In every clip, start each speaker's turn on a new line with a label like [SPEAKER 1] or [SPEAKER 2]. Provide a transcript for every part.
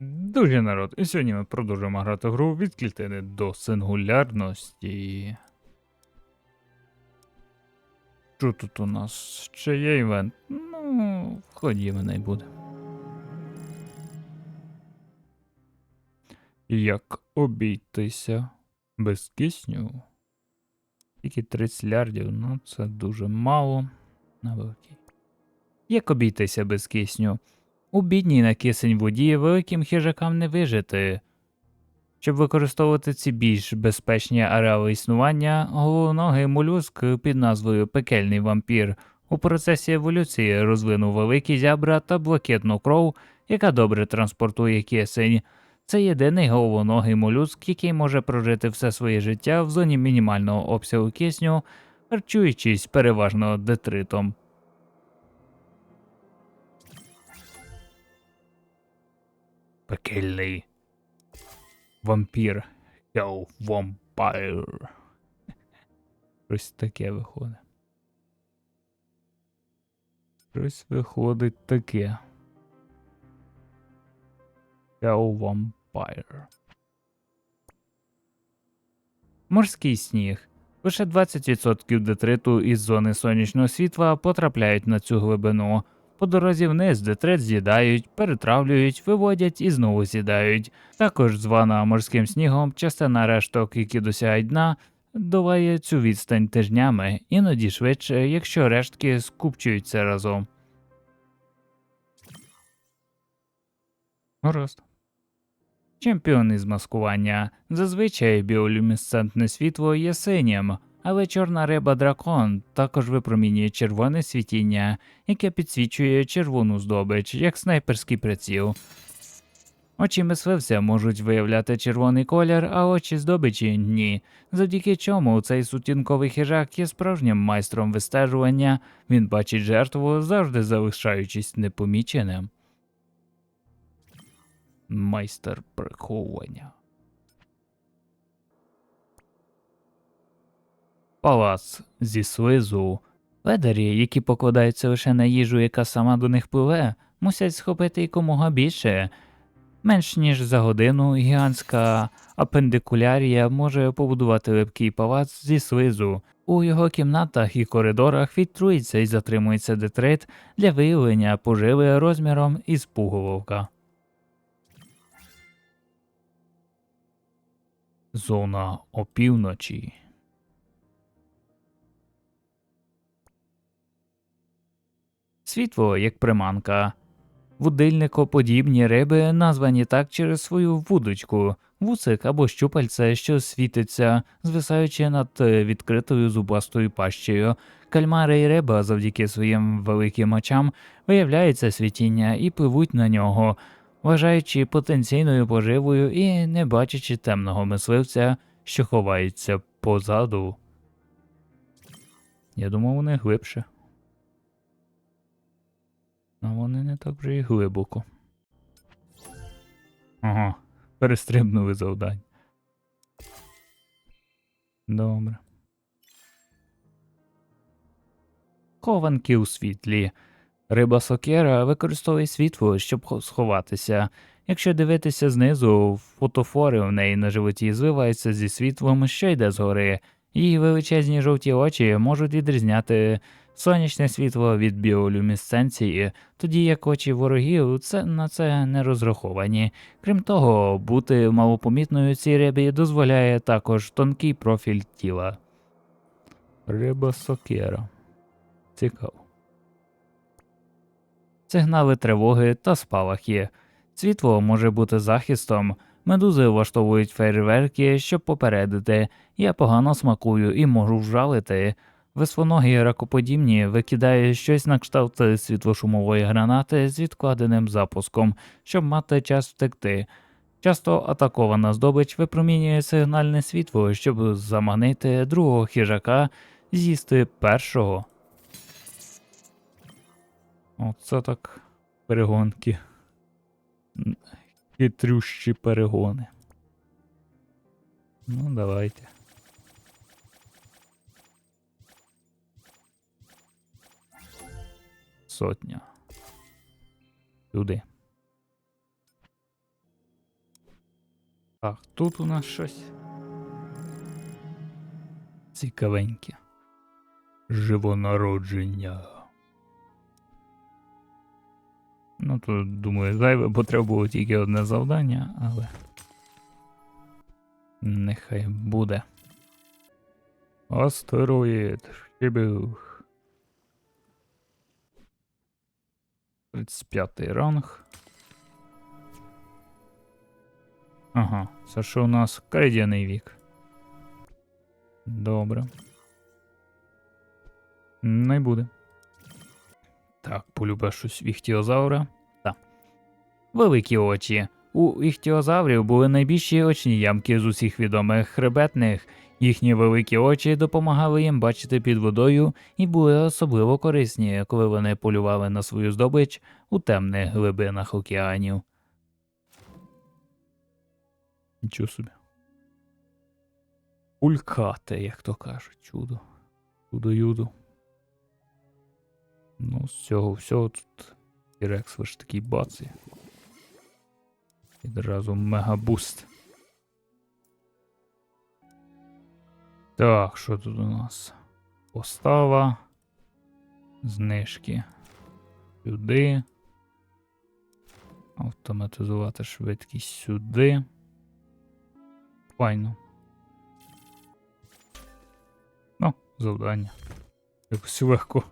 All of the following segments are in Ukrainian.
[SPEAKER 1] Дуже народ. І сьогодні ми продовжуємо грати гру від клітини до сингулярності. Що тут у нас? Ще є івент? Ну, ходімо не буде. Як обійтися без кисню? Тільки 30 лярдів, ну це дуже мало. Як обійтися без кисню? У бідній на кисень воді великим хижакам не вижити. Щоб використовувати ці більш безпечні ареали існування, головоногий молюск під назвою Пекельний вампір у процесі еволюції розвинув великі зябра та блакитну кров, яка добре транспортує кисень. Це єдиний головоногий молюск, який може прожити все своє життя в зоні мінімального обсягу кисню, харчуючись переважно детритом. Пекельний вампір. Yo, vampire. Щось таке виходить. Щось виходить таке. Yo, vampire. Морський сніг. Лише 20% детриту із зони сонячного світла потрапляють на цю глибину. По дорозі вниз детрит з'їдають, перетравлюють, виводять і знову з'їдають. Також звана морським снігом частина решток, які досягають дна, долає цю відстань тижнями, іноді швидше, якщо рештки скупчуються разом. Гаразд. Чемпіон із маскування. Зазвичай біолюмісцентне світло є синім, але чорна риба дракон також випромінює червоне світіння, яке підсвічує червону здобич, як снайперський приціл. Очі мисливця можуть виявляти червоний колір, а очі здобичі ні. Завдяки чому цей сутінковий хижак є справжнім майстром вистежування, він бачить жертву, завжди залишаючись непоміченим. Майстер приховування. Палац зі слизу. Ледарі, які покладаються лише на їжу, яка сама до них пливе, мусять схопити якомога більше. Менш ніж за годину гігантська апендикулярія може побудувати липкий палац зі слизу. У його кімнатах і коридорах фільтрується і затримується детрит для виявлення поживи розміром із пуголовка. Зона опівночі. Світло як приманка. Вудильникоподібні риби названі так через свою вудочку, вусик або щупальце, що світиться, звисаючи над е, відкритою зубастою пащею. Кальмари і риба завдяки своїм великим очам виявляється світіння і пливуть на нього, вважаючи потенційною поживою і не бачачи темного мисливця, що ховається позаду. Я думав, вони глибше. А вони не так вже і глибоко. Ага, перестрибнули завдань. Добре. Хованки у світлі. Риба сокера використовує світло, щоб сховатися. Якщо дивитися знизу, фотофори в неї на животі звиваються зі світлом, що йде згори. Її величезні жовті очі можуть відрізняти сонячне світло від біолюмісценції, тоді як очі ворогів це, на це не розраховані. Крім того, бути малопомітною цій рибі дозволяє також тонкий профіль тіла. Риба сокера. Цікаво. Сигнали тривоги та спалахи. Світло може бути захистом. Медузи влаштовують фейерверки, щоб попередити. Я погано смакую і можу вжалити. Висвоногі ракоподібні викидає щось на кшталт світлошумової гранати з відкладеним запуском, щоб мати час втекти. Часто атакована здобич випромінює сигнальне світло, щоб заманити другого хижака з'їсти першого. Оце так перегонки. Хитрющі перегони. Ну, давайте. Сотня. Туди. Так, тут у нас щось. Цікавеньке. Живонародження. Ну, тут, думаю, зайве, бо треба було тільки одне завдання, але. Нехай буде. Астероїд. Щебюх. 35 ранг. Ага, це що у нас крейдяний вік. Добре. Не буде. Так, полюбе щось іхтіозавра. Так. Великі очі. У іхтіозаврів були найбільші очні ямки з усіх відомих хребетних. Їхні великі очі допомагали їм бачити під водою і були особливо корисні, коли вони полювали на свою здобич у темних глибинах океанів. Нічого собі. Улькате, як то кажуть, чудо. Чудо-юдо. Ну, з цього всього тут Тірекс лише такий бацає. Відразу мегабуст. Так, що тут у нас? Постава. Знижки. Сюди. Автоматизувати швидкість сюди. Файно. Ну, завдання. Якось легко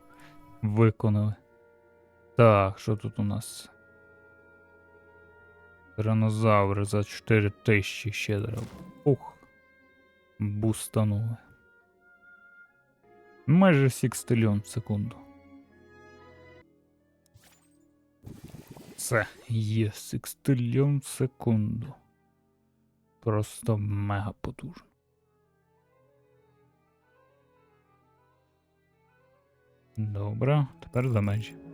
[SPEAKER 1] виконали. Так, що тут у нас? Тиранозавр за 4000 щедро. Ух. Бустанули. Майже секстильон в секунду. Це є секстильон в секунду. Просто мега потужно. Добре, тепер за межі.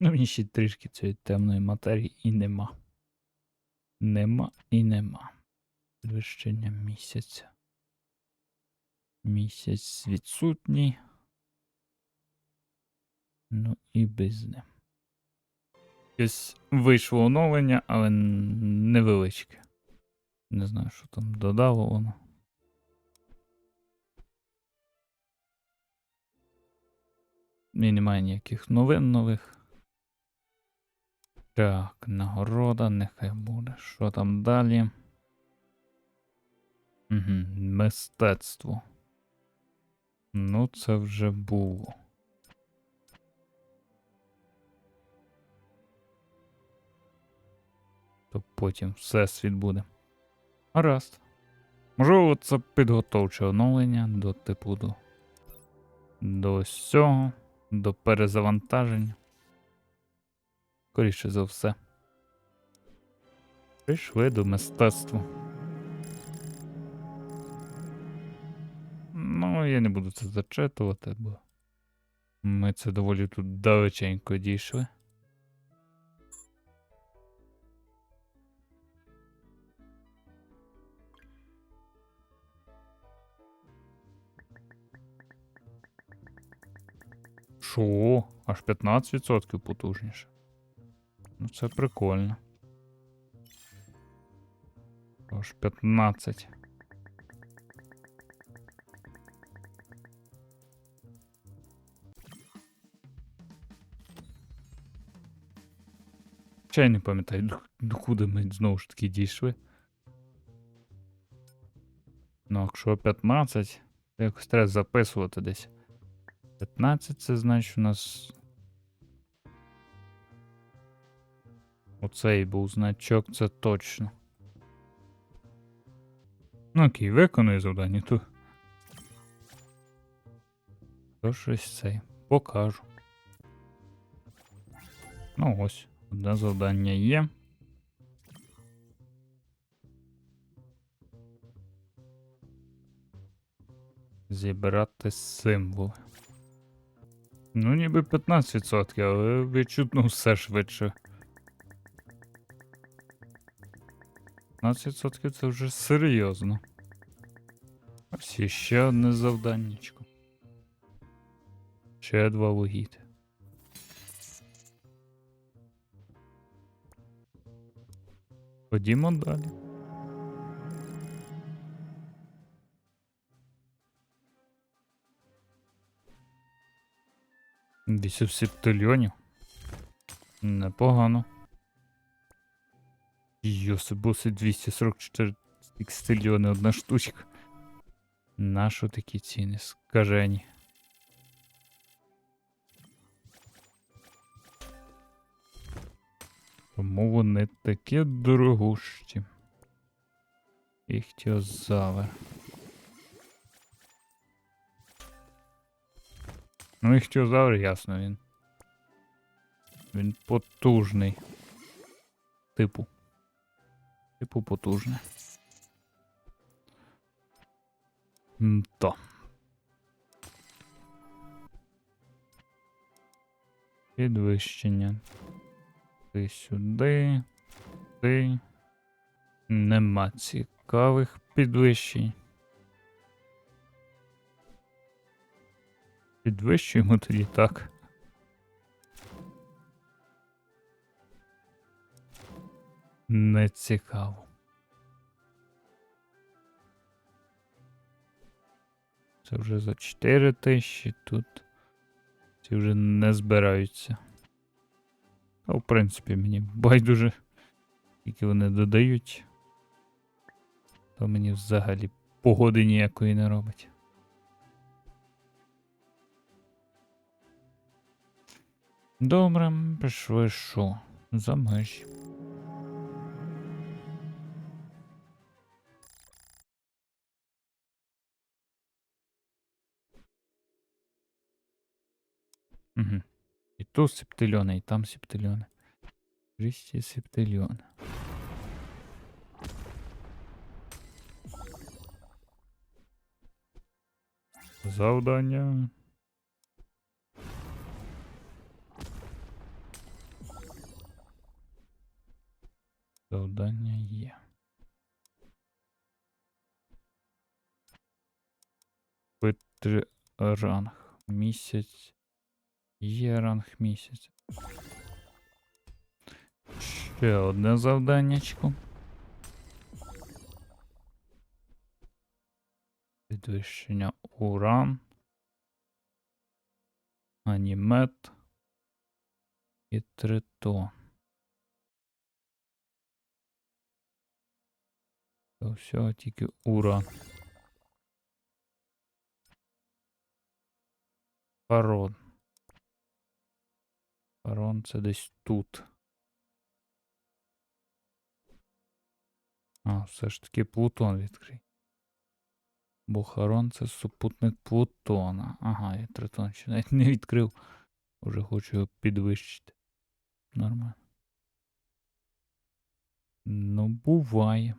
[SPEAKER 1] Ну, мені ще трішки цієї темної матерії і нема. Нема і нема. Підвищення місяця. Місяць відсутній. Ну і без ним. Ось вийшло оновлення, але невеличке. Не знаю, що там додало воно. І немає ніяких новин нових. Так, нагорода, нехай буде. Що там далі? Угу, мистецтво. Ну, це вже було. То потім всесвіт буде. Гаразд. Можливо, це підготовче оновлення до типу до, до цього, до перезавантаження. Скоріше за все. Прийшли до мистецтва. Ну, я не буду це зачитувати, бо ми це доволі тут далеченько дійшли. Шо? Аж 15% потужніше. Ну, це прикольно. Аж 15. Ще я не пам'ятаю, до, до ми знову ж таки дійшли. Ну, якщо 15, то якось треба записувати десь. 15 це значить у нас. Оцей був значок, це точно. Ну окей, виконую завдання то. То щось цей. Покажу. Ну ось, одне завдання є. Зібрати символи. Ну, ніби 15%, але відчутно все швидше. 15% це вже серйозно. Ось іще одне завданнячко. Ще два вугіти. Ходімо далі. Вісім септильйонів. Непогано. Йосибуси 244 секстильйони одна штучка. Нащо такі ціни скажені? Тому вони такі дорогущі. Іхтіозавр. Ну, іхтіозавр, ясно, він. Він потужний. Типу. Типу потужний. М, То. Підвищення. Ти сюди. Ти. Нема цікавих підвищень. Підвищуємо тоді так. Не цікаво. Це вже за 4 тисячі тут. Ці вже не збираються. А в принципі, мені байдуже, тільки вони додають. То мені взагалі погоди ніякої не робить. Добре, пішли що? За межі. Угу. І тут септильони, і там септильони. 200 септильйон. Завдання. Завдання є. Витри ранг. Місяць. Є ранг місяць. Ще одне завданнячко. Підвищення уран. Анімет. І тритон. Це всього тільки уран. Парон. Парон це десь тут. А, все ж таки Плутон відкрий. Бо Харон це супутник Плутона. Ага, я Тритон ще навіть не відкрив. Уже хочу його підвищити. Нормально. Ну, буває.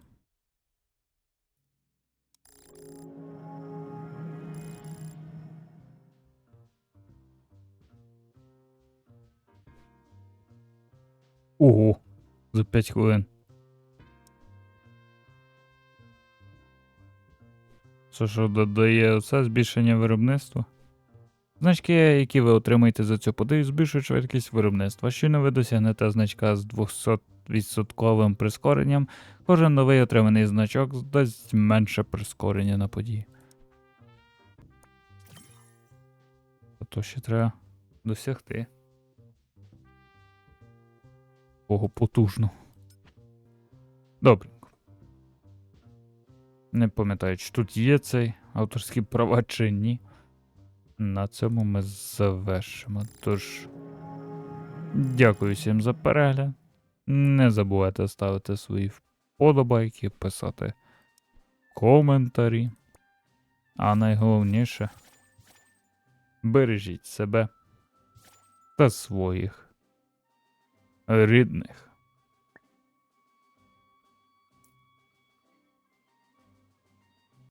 [SPEAKER 1] Ого, за 5 хвилин. Це що додає оце збільшення виробництва? Значки, які ви отримаєте за цю подію, збільшують швидкість виробництва. Щойно ви досягнете значка з 200% прискоренням, кожен новий отриманий значок дасть менше прискорення на події. То ще треба досягти. Ого, потужно. Добренько. Не пам'ятаю, чи тут є цей авторські права чи ні. На цьому ми завершимо. Тож, дякую всім за перегляд. Не забувайте ставити свої вподобайки, писати коментарі. А найголовніше бережіть себе та своїх рідних.